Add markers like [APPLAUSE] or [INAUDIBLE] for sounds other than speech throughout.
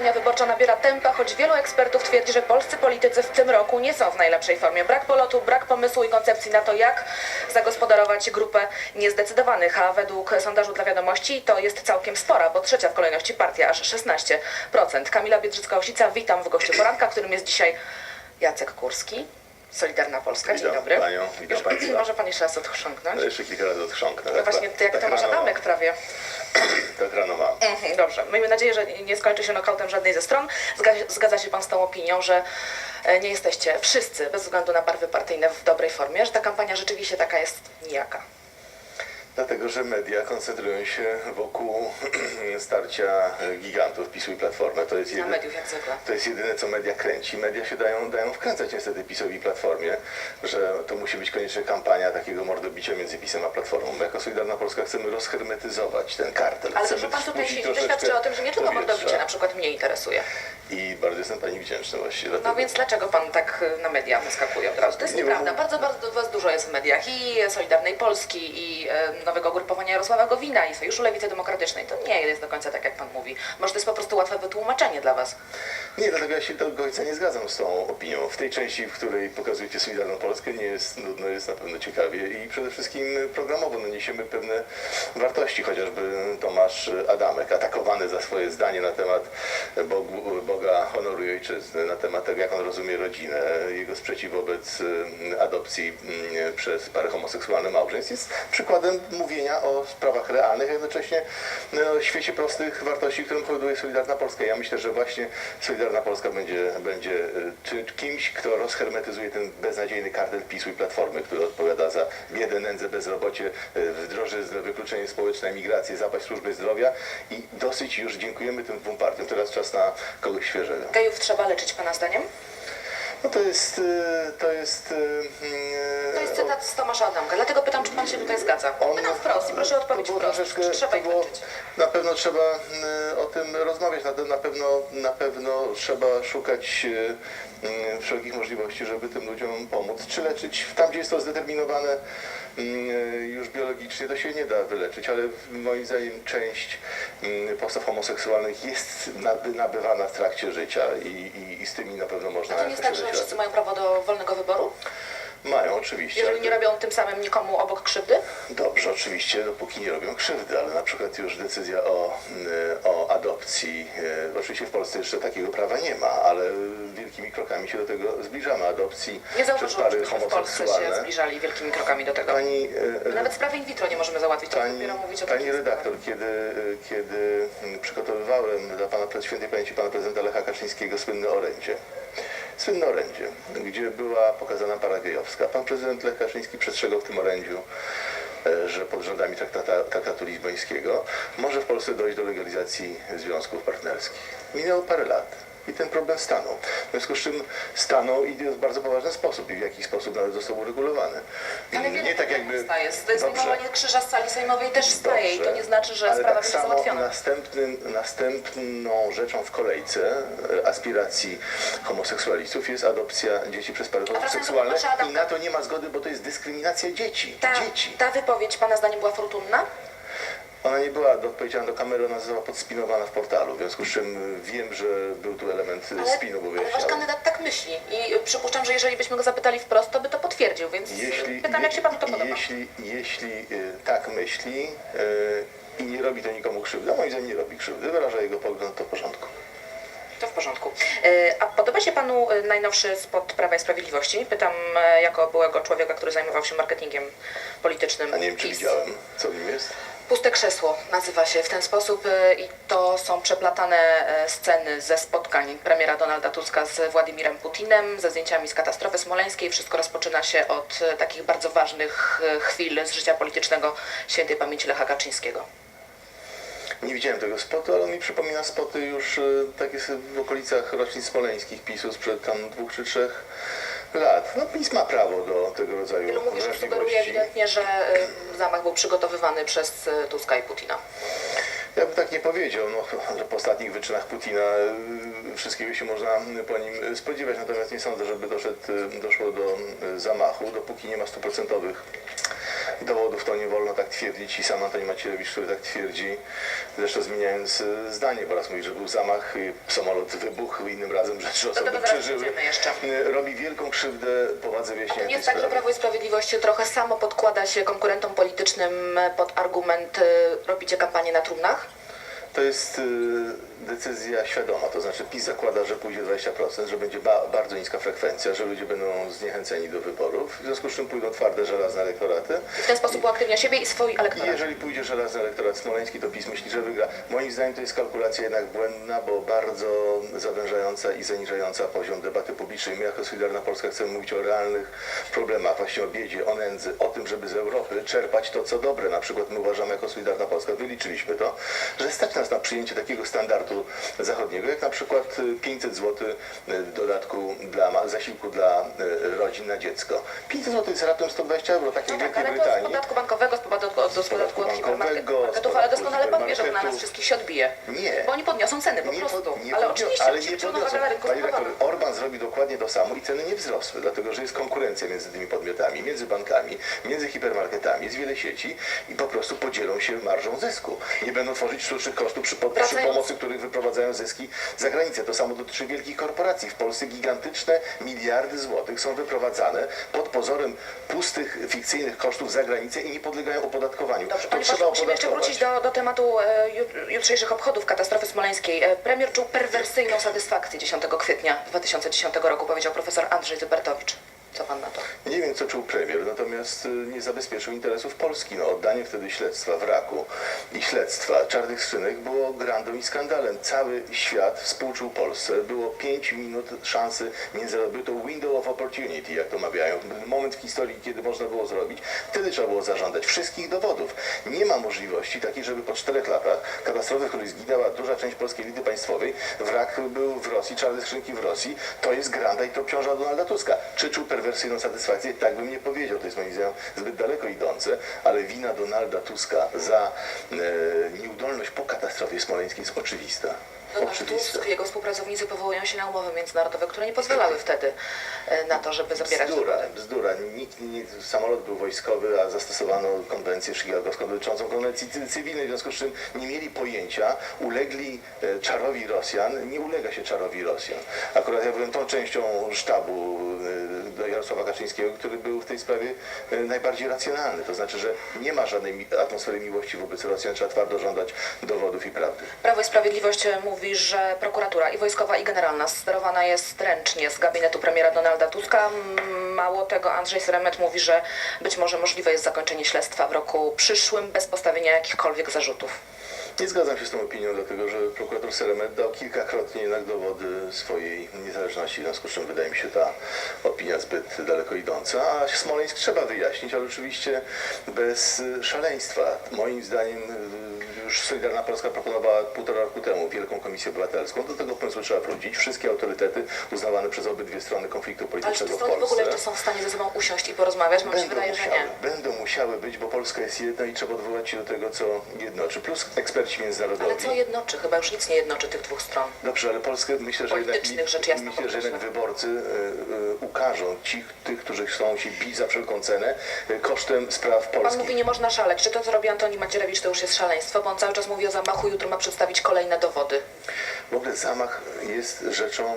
Kampania wyborcza nabiera tempa, choć wielu ekspertów twierdzi, że polscy politycy w tym roku nie są w najlepszej formie. Brak polotu, brak pomysłu i koncepcji na to, jak zagospodarować grupę niezdecydowanych, a według sondażu dla wiadomości to jest całkiem spora, bo trzecia w kolejności partia, aż 16%. Kamila Biedrzycka-Osica, witam w gościu poranka, którym jest dzisiaj Jacek Kurski, Solidarna Polska. Dzień dobry. panią, witam Już państwa. [CLEARS THROAT] Może pan jeszcze raz odchrząknąć? No jeszcze kilka razy odchrząknę. No właśnie, jak tak Tomasz Adamek prawie. Tak rano mam. Mhm, Dobrze. Miejmy nadzieję, że nie skończy się nokautem żadnej ze stron. Zga- Zgadza się Pan z tą opinią, że e, nie jesteście wszyscy, bez względu na barwy partyjne, w dobrej formie, że ta kampania rzeczywiście taka jest nijaka. Dlatego, że media koncentrują się wokół [CLEARS THROAT] starcia gigantów PiSu i Platformy. To jest, jedyne, to jest jedyne, co media kręci. Media się dają, dają wkręcać niestety PiSowi i Platformie, że to musi być koniecznie kampania takiego mordobicia między PiSem a Platformą. My jako Solidarna Polska chcemy rozhermetyzować ten kartel. Ale to, chcemy że Pan tutaj siedzi, to troszeczkę świadczy o tym, że nie tylko powietrza. mordobicie na przykład mnie interesuje. I bardzo jestem Pani wdzięczny właśnie. No więc dlaczego Pan tak e, na media wyskakuje od razu? To jest Nie, nieprawda. Bardzo, bardzo Was dużo jest w mediach i Solidarnej Polski, i e, nowego ugrupowania Jarosława Gowina, i Sojuszu Lewicy Demokratycznej. To nie jest do końca tak, jak Pan mówi. Może to jest po prostu łatwe wytłumaczenie dla Was. Nie, dlatego ja się do końca nie zgadzam z tą opinią. W tej części, w której pokazujecie Solidarną Polskę, nie jest nudno, jest na pewno ciekawie i przede wszystkim programowo no, niesiemy pewne wartości, chociażby Tomasz Adamek, atakowany za swoje zdanie na temat Bogu, Boga honoru i ojczyzny, na temat tego, jak on rozumie rodzinę, jego sprzeciw wobec y, adopcji y, przez parę homoseksualnych małżeństw jest przykładem mówienia o sprawach realnych, a jednocześnie no, o świecie prostych wartości, którym powoduje Solidarna Polska. Ja myślę, że właśnie Solidarna Polska będzie, będzie y, kimś, kto rozhermetyzuje ten beznadziejny kartel PiSu i Platformy, który odpowiada za biedę, nędzę, bezrobocie, y, drożyznę, wykluczenie społeczne, emigrację, zapaść służby zdrowia i dosyć już dziękujemy tym dwóm partiom. Teraz czas na kogoś świeżego. Gejów trzeba leczyć Pana zdaniem? No to jest, y, to jest... z Tomasza Adamka, dlatego pytam, czy pan się tutaj zgadza. On- Pytam wprost i proszę o odpowiedź wprost. Czy trzeba ich było-? Na pewno trzeba y, o tym rozmawiać, na, na, pewno, na pewno trzeba szukać y, y, wszelkich możliwości, żeby tym ludziom pomóc, czy leczyć. Tam, gdzie jest to zdeterminowane już biologicznie, to się nie da wyleczyć, ale moim zdaniem część postaw homoseksualnych jest naby, nabywana w trakcie życia i, i, i z tymi na pewno można A to nie jest tak, że wszyscy mają prawo do wolnego wyboru? Mają, oczywiście. Jeżeli nie robią tym samym nikomu obok krzywdy? Dobrze, oczywiście, dopóki nie robią krzywdy, ale na przykład już decyzja o, y, o adopcji, y, oczywiście w Polsce jeszcze takiego prawa nie ma, ale wielkimi krokami się do tego zbliżamy. Adopcji Nie przez pary w Polsce się zbliżali wielkimi krokami do tego. Pani, y, Nawet sprawy in vitro nie możemy załatwić, Pani, dopiero mówić o pani redaktor, kiedy, kiedy mm, przygotowywałem dla pana świętej pamięci pana prezydenta Lecha Kaczyńskiego słynne orędzie, słynne orędzie, gdzie była pokazana para gejowska. Pan prezydent Lech Kaczyński przestrzegał w tym orędziu, e, że pod rządami traktata, traktatu lizbońskiego może w Polsce dojść do legalizacji związków partnerskich. Minęło parę lat. I ten problem stanął. W związku z czym stanął i w bardzo poważny sposób i w jakiś sposób nawet został uregulowany. Ale wiele Nie tak jakby. staje. To jest Dobrze. zdejmowanie krzyża z sali sejmowej też staje i to Dobrze, nie znaczy, że ale sprawa tak będzie samo załatwiona. Następnym, następną rzeczą w kolejce e, aspiracji homoseksualistów jest adopcja dzieci przez pary homoseksualne i na to nie ma zgody, bo to jest dyskryminacja dzieci. Ta, Dzieci. ta wypowiedź pana zdaniem była fortunna? Ona nie była odpowiedzialna do kamery, ona została podspinowana w portalu, w związku z czym wiem, że był tu element Ale, spinu, bo ale wasz kandydat tak myśli i y, przypuszczam, że jeżeli byśmy go zapytali wprost, to by to potwierdził, więc Jeśli, pytam, jak się panu to je- podoba. Jeśli, jeśli y, tak myśli y, i nie robi to nikomu krzywdy, a moim zdaniem nie robi krzywdy, wyraża jego pogląd, to w porządku. To w porządku. A podoba się panu najnowszy spot Prawa i Sprawiedliwości? Pytam jako byłego człowieka, który zajmował się marketingiem politycznym. A nie wiem, czy widziałem, co w nim jest. Puste krzesło nazywa się w ten sposób e, i to są przeplatane e, sceny ze spotkań premiera Donalda Tuska z Władimirem Putinem, ze zdjęciami z katastrofy smoleńskiej. Wszystko rozpoczyna się od e, takich bardzo ważnych e, chwil z życia politycznego świętej pamięci Lecha Kaczyńskiego. Nie widziałem tego spotu, ale on mi przypomina spoty już takie w okolicach rocznic smoleńskich PiSu sprzed tam dwóch czy trzech lat. No PiS ma prawo do tego rodzaju Wielu mówi, że sugeruje ewidentnie, że e, zamach był przygotowywany przez e, Tuska i Putina. Ja bym tak nie powiedział, no, po ostatnich wyczynach Putina y, wszystkiego się można po nim spodziewać, natomiast nie sądzę, żeby doszedł, y, doszło do y, zamachu, dopóki nie ma stuprocentowych dowodów, to nie wolno tak twierdzić i sam Antoni Macierewicz, który tak twierdzi, zresztą zmieniając e, zdanie, bo raz mówi, że był zamach, y, samolot wybuchł, innym razem, że trzy osoby przeżyły. Y, Robi wielką krzywdę powadze wyjaśnienia Nie jest tak, że. Prawo i Sprawiedliwość trochę samo podkłada się konkurentom politycznym pod argument robicie kampanię na trumnach? To jest y, decyzja świadoma, to znaczy PiS zakłada, że pójdzie 20%, że będzie ba bardzo niska frekwencja, że ludzie będą zniechęceni do wyborów, w związku z czym pójdą twarde, żelazne elektoraty. I w ten sposób uaktywnia siebie i swój I elektorat. jeżeli pójdzie żelazny elektorat smoleński, to PiS myśli, że wygra. Moim zdaniem to jest kalkulacja jednak błędna, bo bardzo zawężająca i zaniżająca poziom debaty publicznej. My jako Solidarna Polska chcemy mówić o realnych problemach, właśnie o biedzie, o nędzy, o tym, żeby z Europy czerpać to, co dobre. Na przykład my uważamy jako Solidarna Polska, wyliczyliśmy to, że stać nas na przyjęcie takiego standardu zachodniego, jak na przykład y, 500 zł dodatku dla zasiłku dla y, rodzin na dziecko. 500 zł jest raptem 120 euro, tak No jak w tak, Wielkiej ale to z Brytanii. podatku bankowego, z podatku od, z podatku od hipermarketów, ale doskonale pan wie, że to na nas wszystkich się odbije. Nie. Bo oni podniosą ceny po Nie prostu. nie ale podniosą, oczywiście ale nie podniosą. Panie spowodowanym. Orban zrobi dokładnie to samo i ceny nie wzrosły, dlatego że jest konkurencja między tymi podmiotami, między bankami, między hipermarketami, jest wiele sieci i po prostu podzielą się marżą zysku. Nie będą tworzyć sztucznych kosztów przy, po, przy Wracając- pomocy których wyprowadzają zyski za granicę. To samo dotyczy wielkich korporacji. W Polsce gigantyczne miliardy złotych są wyprowadzane pod pozorem pustych, fikcyjnych kosztów za granicę i nie podlegają opodatkowaniu. Dobrze, to panie trzeba pośle, musimy jeszcze wrócić do, do tematu e, jut- jutrzejszych obchodów katastrofy smoleńskiej. E, Premier czuł perwersyjną satysfakcję 10 kwietnia 2010 roku, powiedział profesor Andrzej Zybertowicz. Co pan na to? Nie wiem, co czuł premier, natomiast y, nie zabezpieczył interesów Polski. No, oddanie wtedy śledztwa wraku i śledztwa czarnych skrzynek było grandą i skandalem. Cały świat współczuł Polsce. Było 5 minut szansy międzynarodowej. To window of opportunity, jak to mawiają. Moment w historii, kiedy można było zrobić. Wtedy trzeba było zażądać wszystkich dowodów. Nie ma możliwości takiej, żeby po czterech latach katastrofy, w której zginęła duża część polskiej elity państwowej, wrak był w Rosji, czarne skrzynki w Rosji. To jest granda i to obciąża Donalda Tuska. Czy czuł perwersyjną satysfakcję? Tak bym nie powiedział. To jest moim zdaniem zbyt daleko idące, ale wina Donalda Tuska za nieudolność po katastrofie smoleńskiej jest oczywista. Tusk, jego współpracownicy powołują się na umowy międzynarodowe, które nie pozwalały wtedy e, na to, żeby zabierać Bzdura, bzdura. Nikt, nie, samolot był wojskowy, a zastosowano konwencję chicagowską dotyczącą konwencji cy- cywilnej, w związku z czym nie mieli pojęcia, ulegli e, czarowi Rosjan. Nie ulega się czarowi Rosjan. Akurat ja byłem tą częścią sztabu e, Jarosława Kaczyńskiego, który był w tej sprawie najbardziej racjonalny. To znaczy, że nie ma żadnej atmosfery miłości wobec Rosjan, trzeba twardo żądać dowodów i prawdy. Prawo i Sprawiedliwość e, mówi, że prokuratura i wojskowa i generalna sterowana jest ręcznie z gabinetu premiera Donalda Tuska. Mało tego, Andrzej Seremet mówi, że być może możliwe jest zakończenie śledztwa w roku przyszłym bez postawienia jakichkolwiek zarzutów. Nie zgadzam się z tą opinią, dlatego że prokurator Seremet dał kilkakrotnie jednak dowody swojej niezależności, w związku z czym wydaje mi się ta opinia zbyt daleko idąca. A Smoleńsk trzeba wyjaśnić, ale oczywiście bez szaleństwa. Moim zdaniem już Solidarna Polska proponowała półtora roku temu Wielką Komisję Obywatelską. Do tego pomysłu trzeba wrócić. Wszystkie autorytety uznawane przez obydwie strony konfliktu Ale czy te politycznego w ogóle jeszcze są w stanie ze sobą usiąść i porozmawiać? Mam się Będą wydaje, że musiały, nie. będą musiały być, bo Polska jest jedna i trzeba odwołać się do tego, co jednoczy. Plus eksperci międzynarodowi. Ale co jednoczy? Chyba już nic nie jednoczy tych dwóch stron. Dobrze, ale Polskę myślę, że jednak, rzecz jasna myślę, że jednak wyborcy y, y, ukażą ci, tych, którzy chcą się bić za wszelką cenę y, kosztem spraw Pan polskich. mówi, nie można szaleć. Czy to, co robi Antoni Macierewicz, to już jest szaleństwo? Bo on cały czas mówi o zamachu, jutro ma przedstawić kolejne dowody. W ogóle zamach jest rzeczą,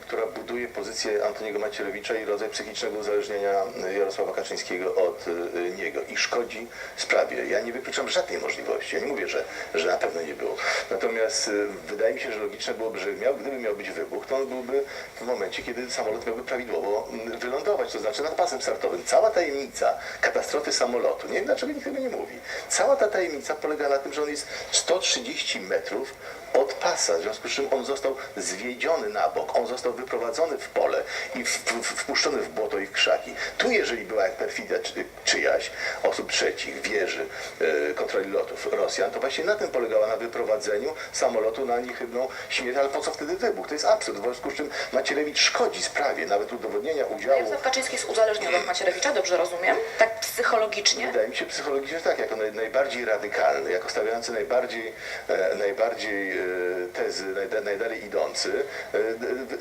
która buduje pozycję Antoniego Macierewicza i rodzaj psychicznego uzależnienia Jarosława Kaczyńskiego od y, niego i szkodzi sprawie. Ja nie wykluczam żadnej możliwości. Ja nie mówię, że, że na pewno nie było. Natomiast y, wydaje mi się, że logiczne byłoby, że miał, gdyby miał być wybuch, to on byłby w momencie, kiedy samolot miałby prawidłowo mm, wylądować, to znaczy nad pasem startowym. Cała tajemnica katastrofy samolotu, nie wiem dlaczego nikt tego nie mówi, cała ta tajemnica polega na tym, że on jest 130 metrów od pasa, w związku z czym on został zwiedziony na bok, on został wyprowadzony w pole i w, w, wpuszczony w błoto i w krzaki. Tu, jeżeli była jak perfidia czy, czyjaś, osób trzecich, wieży, e, kontroli lotów Rosjan, to właśnie na tym polegała, na wyprowadzeniu samolotu na niechybną śmierć, ale po co wtedy wybuch? To jest absurd, w związku z czym Macierewicz szkodzi sprawie, nawet udowodnienia udziału Jarosław Kaczyński jest uzależniony od Macierewicza, dobrze rozumiem? Tak psychologicznie? Wydaje mi się psychologicznie tak, jako naj, najbardziej radykalny, jako stawiający najbardziej, e, najbardziej tezy, najda, najdalej idący. E,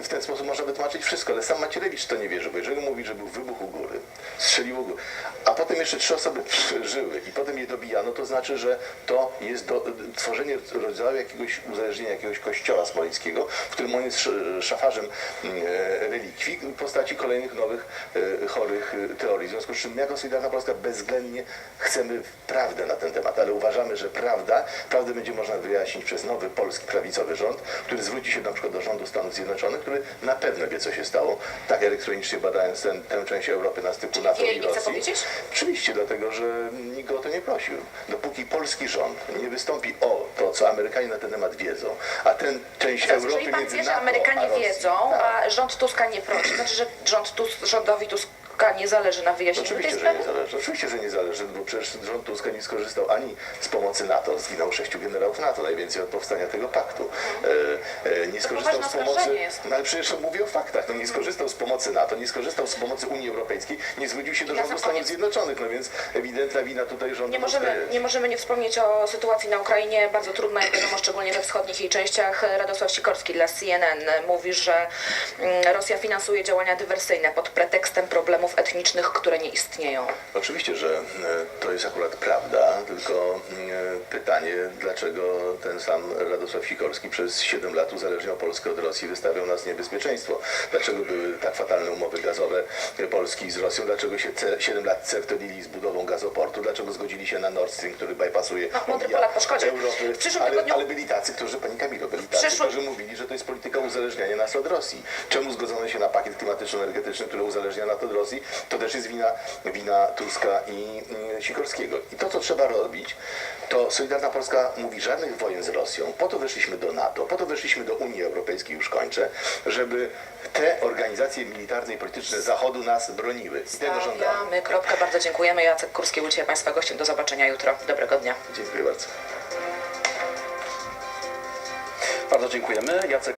w- ten sposób można wytłumaczyć wszystko, ale sam Macierewicz to nie wierzy, bo jeżeli mówi, że był wybuch u góry, strzelił u góry, a potem jeszcze trzy osoby żyły i potem je dobijano, to znaczy, że to jest do, tworzenie rodzaju jakiegoś uzależnienia, jakiegoś kościoła smoleńskiego, w którym on jest sz- szafarzem mm, e, relikwii w postaci kolejnych nowych e, chorych e, teorii. W związku z czym my jako Solidarna Polska bezwzględnie chcemy prawdę na ten temat, ale uważamy, że prawda, prawdę będzie można wyjaśnić przez nowy polski prawicowy rząd, który zwróci się na przykład do rządu Stanów Zjednoczonych, który na pewno wie, co się stało, tak elektronicznie badając ten, tę część Europy na styku NATO i Rosji. Oczywiście, dlatego że nikt o to nie prosił. Dopóki polski rząd nie wystąpi o to, co Amerykanie na ten temat wiedzą, a ten część Teraz, Europy jeżeli pan między wie, że NATO Amerykanie a Rosją, wiedzą, tak. a rząd Tuska nie prosi, znaczy, że rząd Tus, rządowi Tuska nie zależy na wyjaśnieniu tej Oczywiście, że nie sprawy? zależy. Oczywiście, że nie zależy, bo przecież rząd Tuska nie skorzystał ani z pomocy NATO, zginął sześciu generałów NATO, najwięcej od powstania tego paktu. E, e, nie skorzystał poważne z pomocy. oskarżenie jest. No ale przecież mówię o faktach. No, nie skorzystał z pomocy NATO, nie skorzystał z pomocy Unii Europejskiej, nie zgodził się do na rządu sam Stanów koniec. Zjednoczonych, no więc ewidentna wina tutaj rządu Nie Tuska możemy, jest. nie możemy nie wspomnieć o sytuacji na Ukrainie, bardzo trudna, jak wiadomo, szczególnie we wschodnich jej częściach. Radosław Sikorski dla CNN mówi, że mm, Rosja finansuje działania dywersyjne pod pretekstem problemów etnicznych, które nie istnieją. Oczywiście, że e, to jest akurat prawda, tylko e, pytanie, dlaczego ten sam Radosław Sikorski przez 7 lat uzależniał Polskę od Rosji, wystawiał nas niebezpieczeństwo. Dlaczego były tak fatalne umowy gazowe Polski z Rosją? Dlaczego się ce- 7 lat certolili z budową gazoportu? Dlaczego zgodzili się na Nord Stream, który bypassuje No, mądry omija Polak po szkodzie. Europy? W przyszłym ale, tygodniu- ale byli tacy, którzy, pani Kamilo, byli tacy, przyszłym- którzy mówili, że to jest polityka uzależniania nas od Rosji. Czemu zgodzono się na pakiet klimatyczno-energetyczny, który uzależnia nas od Rosji? To też jest wina, wina Tuska i Sikorskiego. I to, co trzeba robić, to Solidarna Polska mówi żadnych wojen z Rosją. Po to weszliśmy do NATO, po to weszliśmy do Unii Europejskiej, już kończę, żeby te organizacje militarne i polityczne Zachodu nas broniły. I tego żądamy. Kropkę. Bardzo dziękujemy. Jacek Kurski był dzisiaj Państwa gościem. Do zobaczenia jutro. Dobrego dnia. Dziękuję bardzo. Bardzo dziękujemy. Jacek